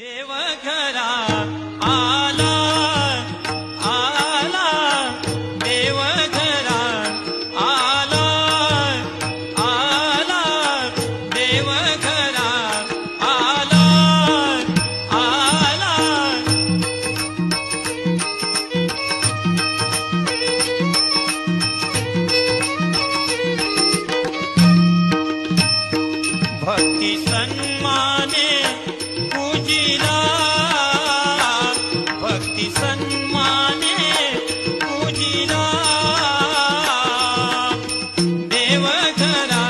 देव घरा आला आला देव आला आला देव आला आला. सन्मान सन्माने पूजिरा। देवघरा